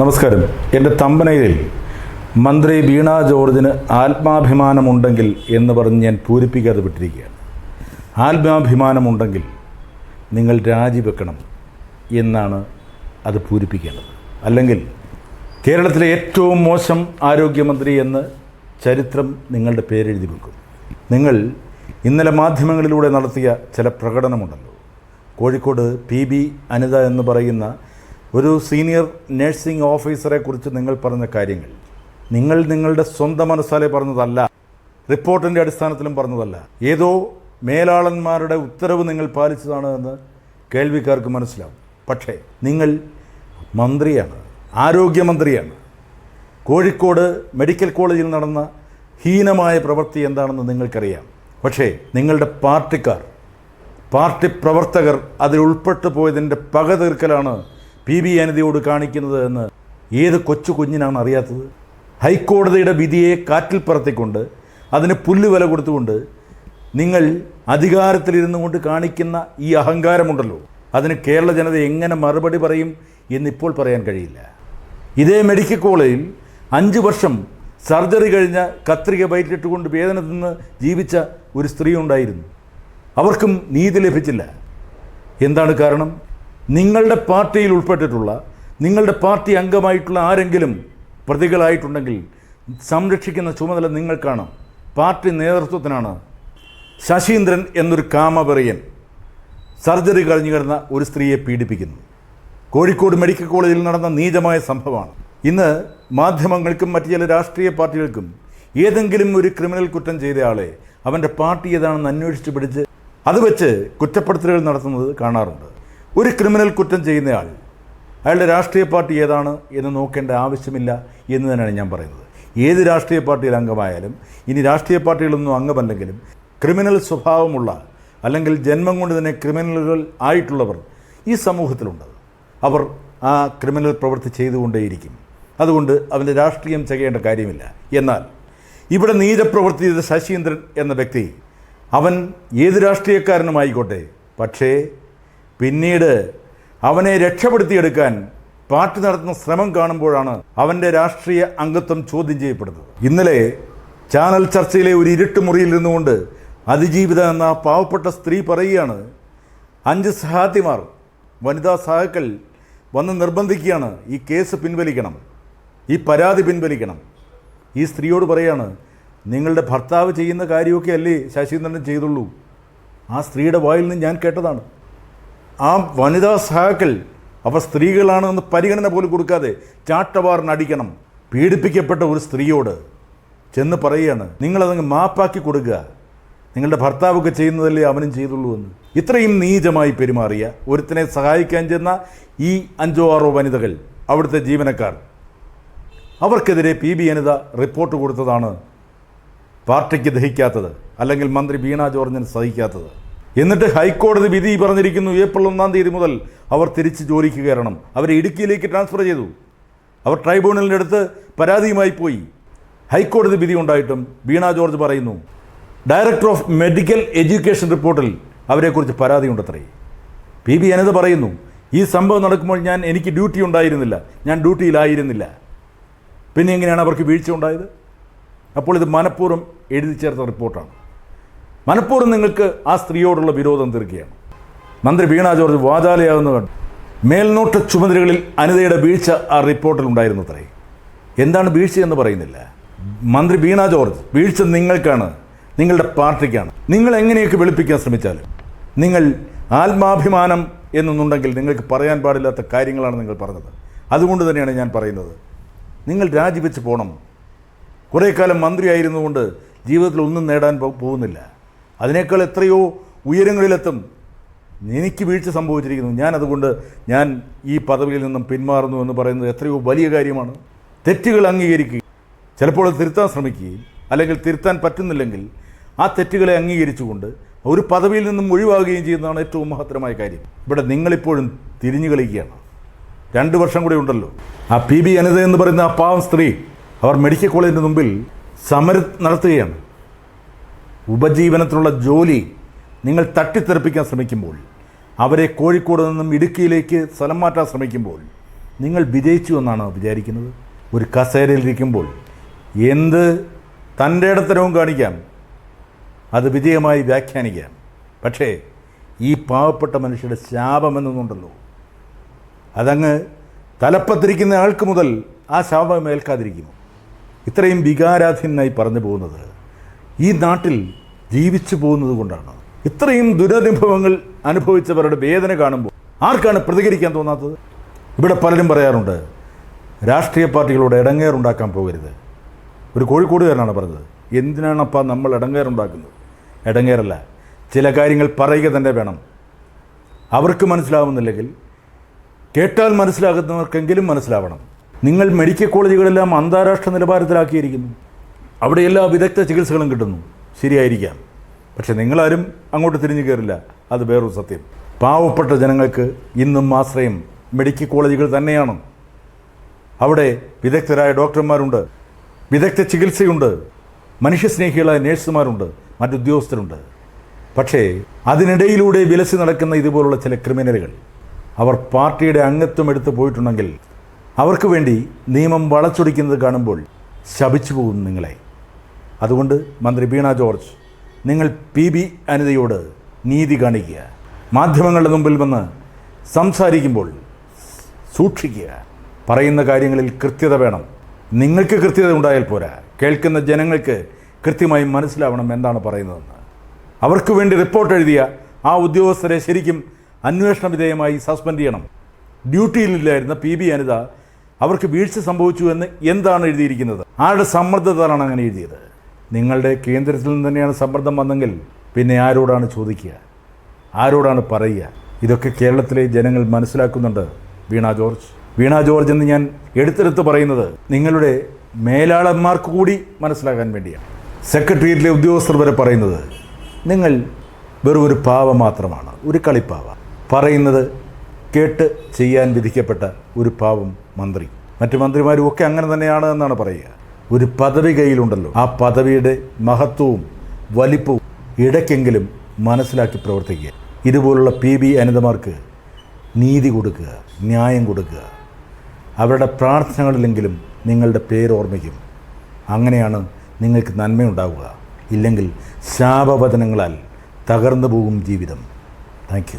നമസ്കാരം. എന്റെ തമ്പനയിൽ മന്ത്രി വീണ ജോർജിന് ആത്മാഭിമാനമുണ്ടെങ്കിൽ എന്ന് പറഞ്ഞ് ഞാൻ പൂരിപ്പിക്കാതെ വിട്ടിരിക്കുകയാണ്. ആത്മാഭിമാനമുണ്ടെങ്കിൽ നിങ്ങൾ രാജിവെക്കണം എന്നാണ് അത് പൂരിപ്പിക്കേണ്ടത്. അല്ലെങ്കിൽ കേരളത്തിലെ ഏറ്റവും മോശം ആരോഗ്യമന്ത്രി എന്ന് ചരിത്രം നിങ്ങളുടെ പേരെഴുതി വെക്കും. നിങ്ങൾ ഇന്നലെ മാധ്യമങ്ങളിലൂടെ നടത്തിയ ചില പ്രകടനമുണ്ടല്ലോ. കോഴിക്കോട് പി ബി അനിത എന്ന് പറയുന്ന ഒരു സീനിയർ നഴ്സിംഗ് ഓഫീസറെ കുറിച്ച് നിങ്ങൾ പറഞ്ഞ കാര്യങ്ങൾ. നിങ്ങൾ നിങ്ങളുടെ സ്വന്തം മനസ്സാലെ പറഞ്ഞതല്ല. റിപ്പോർട്ടിന്റെ അടിസ്ഥാനത്തിലും പറഞ്ഞതല്ല. ഏതോ മേലാളന്മാരുടെ ഉത്തരവ് നിങ്ങൾ പാലിച്ചതാണ് എന്ന് കേൾവിക്കാർക്ക് മനസ്സിലാവും. പക്ഷേ നിങ്ങൾ മന്ത്രിയാണ് ആരോഗ്യമന്ത്രിയാണ്. കോഴിക്കോട് മെഡിക്കൽ കോളേജിൽ നടന്ന ഹീനമായ പ്രവൃത്തി എന്താണെന്ന് നിങ്ങൾക്കറിയാം. പക്ഷേ നിങ്ങളുടെ പാർട്ടിക്കാർ പാർട്ടി പ്രവർത്തകർ അതിൽ ഉൾപ്പെട്ടു പോയതിന്റെ പക തീർക്കലാണ് പി ബി അനിതയോട് കാണിക്കുന്നത് എന്ന് ഏത് കൊച്ചു കുഞ്ഞിനാണ് അറിയാത്തത്? ഹൈക്കോടതിയുടെ വിധിയെ കാറ്റിൽ പറത്തിക്കൊണ്ട് അതിന് പുല്ലുവില കൊടുത്തുകൊണ്ട് നിങ്ങൾ അധികാരത്തിലിരുന്നു കൊണ്ട് കാണിക്കുന്ന ഈ അഹങ്കാരമുണ്ടല്ലോ. അതിന് കേരള ജനത എങ്ങനെ മറുപടി പറയും എന്നിപ്പോൾ പറയാൻ കഴിയില്ല. ഇതേ മെഡിക്കൽ കോളേജിൽ അഞ്ച് വർഷം സർജറി കഴിഞ്ഞ കത്രിക ബൈറ്റിട്ടുകൊണ്ട് വേദന തിന്ന് ജീവിച്ച ഒരു സ്ത്രീ ഉണ്ടായിരുന്നു. അവർക്കും നീതി ലഭിച്ചില്ല. എന്താണ് കാരണം? നിങ്ങളുടെ പാർട്ടിയിൽ ഉൾപ്പെട്ടിട്ടുള്ള നിങ്ങളുടെ പാർട്ടി അംഗമായിട്ടുള്ള ആരെങ്കിലും പ്രതികളായിട്ടുണ്ടെങ്കിൽ സംരക്ഷിക്കുന്ന ചുമതല നിങ്ങൾക്കാണ്. പാർട്ടി നേതൃത്വത്തിനാണ്. ശശീന്ദ്രൻ എന്നൊരു കാമപെറിയൻ സർജറി കഴിഞ്ഞു കിടന്ന ഒരു സ്ത്രീയെ പീഡിപ്പിക്കുന്നു. കോഴിക്കോട് മെഡിക്കൽ കോളേജിൽ നടന്ന നീചമായ സംഭവമാണ്. ഇന്ന് മാധ്യമങ്ങൾക്കും മറ്റു ചില രാഷ്ട്രീയ പാർട്ടികൾക്കും ഏതെങ്കിലും ഒരു ക്രിമിനൽ കുറ്റം ചെയ്തയാളെ അവന്റെ പാർട്ടി ഏതാണെന്ന് അന്വേഷിച്ച് പിടിച്ച് അത് വെച്ച് കുറ്റപ്പെടുത്തലുകൾ നടത്തുന്നത് കാണാറുണ്ട്. ഒരു ക്രിമിനൽ കുറ്റം ചെയ്യുന്നയാൾ അയാളുടെ രാഷ്ട്രീയ പാർട്ടി ഏതാണ് എന്ന് നോക്കേണ്ട ആവശ്യമില്ല എന്ന് തന്നെയാണ് ഞാൻ പറയുന്നത്. ഏത് രാഷ്ട്രീയ പാർട്ടിയിൽ അംഗമായാലും ഇനി രാഷ്ട്രീയ പാർട്ടികളൊന്നും അംഗമല്ലെങ്കിലും ക്രിമിനൽ സ്വഭാവമുള്ള അല്ലെങ്കിൽ ജന്മം കൊണ്ട് തന്നെ ക്രിമിനലുകൾ ആയിട്ടുള്ളവർ ഈ സമൂഹത്തിലുണ്ട്. അവർ ആ ക്രിമിനൽ പ്രവൃത്തി ചെയ്തുകൊണ്ടേയിരിക്കും. അതുകൊണ്ട് അവന്റെ രാഷ്ട്രീയം ചെയ്യേണ്ട കാര്യമില്ല. എന്നാൽ ഇവിടെ നീരപ്രവർത്തി ചെയ്ത ശശീന്ദ്രൻ എന്ന വ്യക്തി അവൻ ഏത് രാഷ്ട്രീയക്കാരനുമായിക്കോട്ടെ പക്ഷേ പിന്നീട് അവനെ രക്ഷപ്പെടുത്തിയെടുക്കാൻ പാർട്ടി നടത്തുന്ന ശ്രമം കാണുമ്പോഴാണ് അവന്റെ രാഷ്ട്രീയ അംഗത്വം ചോദ്യം ചെയ്യപ്പെടുന്നത്. ഇന്നലെ ചാനൽ ചർച്ചയിലെ ഒരു ഇരുട്ട് മുറിയിൽ നിന്നുകൊണ്ട് അതിജീവിത എന്ന പാവപ്പെട്ട സ്ത്രീ പറയുകയാണ് അഞ്ച് സഹാത്തിമാർ വനിതാ സഹാക്കൾ വന്ന് നിർബന്ധിക്കുകയാണ് ഈ കേസ് പിൻവലിക്കണം ഈ പരാതി പിൻവലിക്കണം. ഈ സ്ത്രീയോട് പറയാണ് നിങ്ങളുടെ ഭർത്താവ് ചെയ്യുന്ന കാര്യമൊക്കെ അല്ലേ ശശീന്ദ്രൻ ചെയ്തുള്ളൂ? ആ സ്ത്രീയുടെ വായിൽ നിന്ന് ഞാൻ കേട്ടതാണ്. ആ വനിതാ സഹാക്കൾ അവ സ്ത്രീകളാണെന്ന് പരിഗണന പോലും കൊടുക്കാതെ ചാട്ടവാറിനടിക്കണം പീഡിപ്പിക്കപ്പെട്ട ഒരു സ്ത്രീയോട് ചെന്ന് പറയുകയാണ്. നിങ്ങളതങ്ങ് മാപ്പാക്കി കൊടുക്കുക. നിങ്ങളുടെ ഭർത്താവൊക്കെ ചെയ്യുന്നതല്ലേ അവനും ചെയ്തുള്ളൂ എന്ന്. ഇത്രയും നീചമായി പെരുമാറിയ ഒരുത്തിനെ സഹായിക്കാൻ ചെന്ന ഈ അഞ്ചോ ആറോ വനിതകൾ അവിടുത്തെ ജീവനക്കാർ. അവർക്കെതിരെ പി ബി അനിത റിപ്പോർട്ട് കൊടുത്തതാണ് പാർട്ടിക്ക് ദഹിക്കാത്തത് അല്ലെങ്കിൽ മന്ത്രി വീണ ജോർജിന് സഹിക്കാത്തത്. എന്നിട്ട് ഹൈക്കോടതി വിധി പറഞ്ഞിരിക്കുന്നു ഏപ്രിൽ ഒന്നാം തീയതി മുതൽ അവർ തിരിച്ച് ജോലിക്ക് കയറണം. അവരെ ഇടുക്കിയിലേക്ക് ട്രാൻസ്ഫർ ചെയ്തു. അവർ ട്രൈബ്യൂണലിന്റെ അടുത്ത് പരാതിയുമായി പോയി. ഹൈക്കോടതി വിധി ഉണ്ടായിട്ടും വീണ ജോർജ് പറയുന്നു ഡയറക്ടർ ഓഫ് മെഡിക്കൽ എഡ്യൂക്കേഷൻ റിപ്പോർട്ടിൽ അവരെക്കുറിച്ച് പരാതിയുണ്ടത്രേ. പി. ബി. അനത് പറയുന്നു ഈ സംഭവം നടക്കുമ്പോൾ ഞാൻ എനിക്ക് ഡ്യൂട്ടി ഉണ്ടായിരുന്നില്ല. ഞാൻ ഡ്യൂട്ടിയിലായിരുന്നില്ല. പിന്നെ എങ്ങനെയാണ് അവർക്ക് വീഴ്ച ഉണ്ടായത്? അപ്പോൾ ഇത് മനഃപൂർവം എഴുതി ചേർത്ത റിപ്പോർട്ടാണ്. മനഃപൂർവം നിങ്ങൾക്ക് ആ സ്ത്രീയോടുള്ള വിരോധം തീർക്കുകയാണ്. മന്ത്രി വീണ ജോർജ് വാചാലയാകുന്ന കണ്ടു. മേൽനോട്ട ചുമതലകളിൽ അനിതയുടെ വീഴ്ച ആ റിപ്പോർട്ടിൽ ഉണ്ടായിരുന്നു അത്രേ. എന്താണ് വീഴ്ച എന്ന് പറയുന്നില്ല. മന്ത്രി വീണ ജോർജ് വീഴ്ച നിങ്ങൾക്കാണ് നിങ്ങളുടെ പാർട്ടിക്കാണ്. നിങ്ങൾ എങ്ങനെയൊക്കെ വെളുപ്പിക്കാൻ ശ്രമിച്ചാലും നിങ്ങൾ ആത്മാഭിമാനം എന്നൊന്നുണ്ടെങ്കിൽ നിങ്ങൾക്ക് പറയാൻ പാടില്ലാത്ത കാര്യങ്ങളാണ് നിങ്ങൾ പറഞ്ഞത്. അതുകൊണ്ട് തന്നെയാണ് ഞാൻ പറയുന്നത്. നിങ്ങൾ രാജിവെച്ച് പോകണം കുറേ കാലം മന്ത്രിയായിരുന്നുകൊണ്ട് ജീവിതത്തിൽ ഒന്നും നേടാൻ പോകുന്നില്ല. അതിനേക്കാൾ എത്രയോ ഉയരങ്ങളിലെത്തും എനിക്ക് വീഴ്ച സംഭവിച്ചിരിക്കുന്നു. ഞാൻ അതുകൊണ്ട് ഞാൻ ഈ പദവിയിൽ നിന്നും പിന്മാറുന്നു എന്ന് പറയുന്നത് എത്രയോ വലിയ കാര്യമാണ്. തെറ്റുകൾ അംഗീകരിക്കുകയും ചിലപ്പോൾ തിരുത്താൻ ശ്രമിക്കുകയും അല്ലെങ്കിൽ തിരുത്താൻ പറ്റുന്നില്ലെങ്കിൽ ആ തെറ്റുകളെ അംഗീകരിച്ചുകൊണ്ട് ഒരു പദവിയിൽ നിന്നും ഒഴിവാകുകയും ചെയ്യുന്നതാണ് ഏറ്റവും മഹത്തരമായ കാര്യം. ഇവിടെ നിങ്ങളിപ്പോഴും തിരിഞ്ഞു കളിക്കുകയാണ്. രണ്ട് വർഷം കൂടി ഉണ്ടല്ലോ. ആ പി ബി അനിത എന്ന് പറയുന്ന ആ പാവം സ്ത്രീ അവർ മെഡിക്കൽ കോളേജിന്റെ മുമ്പിൽ സമരം നടത്തുകയാണ്. ഉപജീവനത്തിനുള്ള ജോലി നിങ്ങൾ തട്ടിത്തെറിപ്പിക്കാൻ ശ്രമിക്കുമ്പോൾ അവരെ കോഴിക്കോട് നിന്നും ഇടുക്കിയിലേക്ക് സ്ഥലം മാറ്റാൻ ശ്രമിക്കുമ്പോൾ നിങ്ങൾ വിജയിച്ചു എന്നാണ് വിചാരിക്കുന്നത്. ഒരു കസേരയിലിരിക്കുമ്പോൾ എന്ത് തന്റെ ഇടത്തരവും കാണിക്കാം. അത് വിജയമായി വ്യാഖ്യാനിക്കാം. പക്ഷേ ഈ പാവപ്പെട്ട മനുഷ്യരുടെ ശാപമെന്നൊന്നുണ്ടല്ലോ അതങ്ങ് തലപ്പത്തിരിക്കുന്ന ആൾക്ക് മുതൽ ആ ശാപം ഏൽക്കാതിരിക്കുമോ ഇത്രയും വികാരാധീനായി പറഞ്ഞു പോകുന്നത് ഈ നാട്ടിൽ ജീവിച്ചു പോകുന്നത് കൊണ്ടാണ്. ഇത്രയും ദുരനുഭവങ്ങൾ അനുഭവിച്ചവരുടെ വേദന കാണുമ്പോൾ ആർക്കാണ് പ്രതികരിക്കാൻ തോന്നാത്തത്? ഇവിടെ പലരും പറയാറുണ്ട് രാഷ്ട്രീയ പാർട്ടികളോട് ഇടങ്ങേറുണ്ടാക്കാൻ പോകരുത്. ഒരു കോഴിക്കോടുകാരനാണ് പറഞ്ഞത് എന്തിനാണപ്പാ നമ്മൾ ഇടങ്ങേറുണ്ടാക്കുന്നത് ഇടങ്ങേറല്ല ചില കാര്യങ്ങൾ പറയുക തന്നെ വേണം. അവർക്ക് മനസ്സിലാവുന്നില്ലെങ്കിൽ കേട്ടാൽ മനസ്സിലാകുന്നവർക്കെങ്കിലും മനസ്സിലാവണം. നിങ്ങൾ മെഡിക്കൽ കോളേജുകളെല്ലാം അന്താരാഷ്ട്ര നിലവാരത്തിലാക്കിയിരിക്കുന്നു. അവിടെ എല്ലാ വിദഗ്ധ ചികിത്സകളും കിട്ടുന്നു. ശരിയായിരിക്കാം. പക്ഷേ നിങ്ങളാരും അങ്ങോട്ട് തിരിഞ്ഞു കയറില്ല. അത് വേറൊരു സത്യം. പാവപ്പെട്ട ജനങ്ങൾക്ക് ഇന്നും ആശ്രയം മെഡിക്കൽ കോളേജുകൾ തന്നെയാണ്. അവിടെ വിദഗ്ധരായ ഡോക്ടർമാരുണ്ട്. വിദഗ്ധ ചികിത്സയുണ്ട്. മനുഷ്യസ്നേഹികളായ നേഴ്സുമാരുണ്ട്. മറ്റുദ്യോഗസ്ഥരുണ്ട്. പക്ഷേ അതിനിടയിലൂടെ വിലസി നടക്കുന്ന ഇതുപോലുള്ള ചില ക്രിമിനലുകൾ അവർ പാർട്ടിയുടെ അംഗത്വം എടുത്തു പോയിട്ടുണ്ടെങ്കിൽ അവർക്ക് വേണ്ടി നിയമം വളച്ചൊടിക്കുന്നത് കാണുമ്പോൾ ശപിച്ചു പോകും നിങ്ങളെ. അതുകൊണ്ട് മന്ത്രി ബീണ ജോർജ് നിങ്ങൾ പി ബി അനിതയോട് നീതി കാണിക്കുക. മാധ്യമങ്ങളുടെ മുമ്പിൽ വന്ന് സംസാരിക്കുമ്പോൾ സൂക്ഷിക്കുക. പറയുന്ന കാര്യങ്ങളിൽ കൃത്യത വേണം. നിങ്ങൾക്ക് കൃത്യത ഉണ്ടായാൽ പോരാ. കേൾക്കുന്ന ജനങ്ങൾക്ക് കൃത്യമായി മനസ്സിലാവണം എന്താണ് പറയുന്നതെന്ന്. അവർക്ക് വേണ്ടി റിപ്പോർട്ട് എഴുതിയ ആ ഉദ്യോഗസ്ഥരെ ശരിക്കും അന്വേഷണ വിധേയമായി സസ്പെൻഡ് ചെയ്യണം. ഡ്യൂട്ടിയിലില്ലായിരുന്ന പി ബി അനിത അവർക്ക് വീഴ്ച സംഭവിച്ചു എന്ന് എന്താണ് എഴുതിയിരിക്കുന്നത്? ആരുടെ സമ്മർദ്ദത്താലാണ് അങ്ങനെ എഴുതിയത്? നിങ്ങളുടെ കേന്ദ്രത്തിൽ നിന്ന് തന്നെയാണ് സമ്മർദ്ദം വന്നെങ്കിൽ പിന്നെ ആരോടാണ് ചോദിക്കുക? ആരോടാണ് പറയുക? ഇതൊക്കെ കേരളത്തിലെ ജനങ്ങൾ മനസ്സിലാക്കുന്നുണ്ട് വീണ ജോർജ്. വീണ ജോർജ് എന്ന് ഞാൻ എടുത്തെടുത്ത് പറയുന്നത് നിങ്ങളുടെ മേലാളന്മാർക്ക് കൂടി മനസ്സിലാക്കാൻ വേണ്ടിയാണ്. സെക്രട്ടേറിയറ്റിലെ ഉദ്യോഗസ്ഥർ വരെ പറയുന്നത് നിങ്ങൾ വെറും ഒരു പാവ മാത്രമാണ് ഒരു കളിപ്പാവ. പറയുന്നത് കേട്ട് ചെയ്യാൻ വിധിക്കപ്പെട്ട ഒരു പാവം മന്ത്രി. മറ്റ് മന്ത്രിമാരും ഒക്കെ അങ്ങനെ തന്നെയാണ് എന്നാണ് പറയുക. ഒരു പദവി കയ്യിലുണ്ടല്ലോ. ആ പദവിയുടെ മഹത്വവും വലിപ്പവും ഇടയ്ക്കെങ്കിലും മനസ്സിലാക്കി പ്രവർത്തിക്കുക. ഇതുപോലുള്ള പി ബി അനിതമാർക്ക് നീതി കൊടുക്കുക ന്യായം കൊടുക്കുക. അവരുടെ പ്രാർത്ഥനകളിലെങ്കിലും നിങ്ങളുടെ പേര് ഓർമ്മിക്കും. അങ്ങനെയാണ് നിങ്ങൾക്ക് നന്മയുണ്ടാവുക. ഇല്ലെങ്കിൽ ശാപവചനങ്ങളാൽ തകർന്നു പോകും ജീവിതം. താങ്ക്